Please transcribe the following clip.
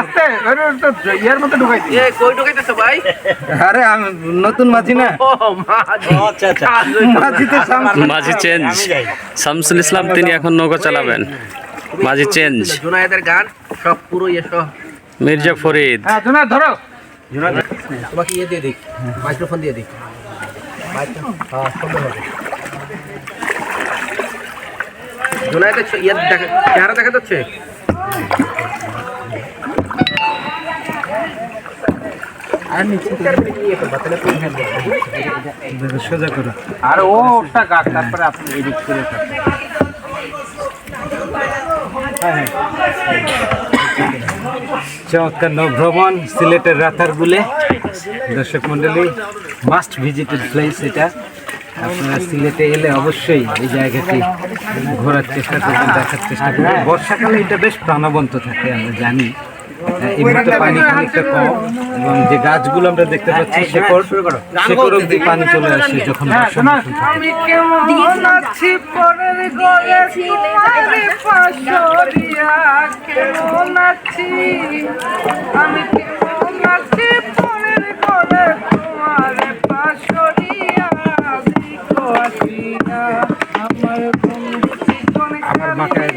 আস্তে আরে তো ইয়ার মধ্যে ঢুকাই দিই। এ কই ঢুকাইতেছ ভাই? আরে আমি নতুন মাঝি না? মাঝি। আচ্ছা আচ্ছা। মাঝি তো সামনে মাঝি চেঞ্জ। শামসুল ইসলাম তিনি এখন নৌকা চালাবেন। মাঝি চেঞ্জ। জুনায়েদের গান সব পুরো ইয়ে মির্জা ফরিদ। হ্যাঁ ধরো। তোমাকে ইয়ে দিয়ে দিক মাইক্রোফোন দিয়ে দিক হ্যাঁ জুনায়েদের ইয়ে দেখা চেহারা দেখা যাচ্ছে? হ্যাঁ, চমৎকার নভ্রমণ সিলেটের রাতারগুলে দর্শক মন্ডলী মাস্ট ভিজিটেড প্লেস এটা আপনারা সিলেটে এলে অবশ্যই এই জায়গাটি ঘোরার চেষ্টা করবেন দেখার চেষ্টা করবেন বর্ষাকালে এটা বেশ প্রাণবন্ত থাকে আমরা জানি পানি খানিকটা কম এবং যে গাছগুলো আমরা দেখতে পাচ্ছি শেকড় শেকড় অব্দি পানি চলে আসে যখন আসিয়া আমার মাথায়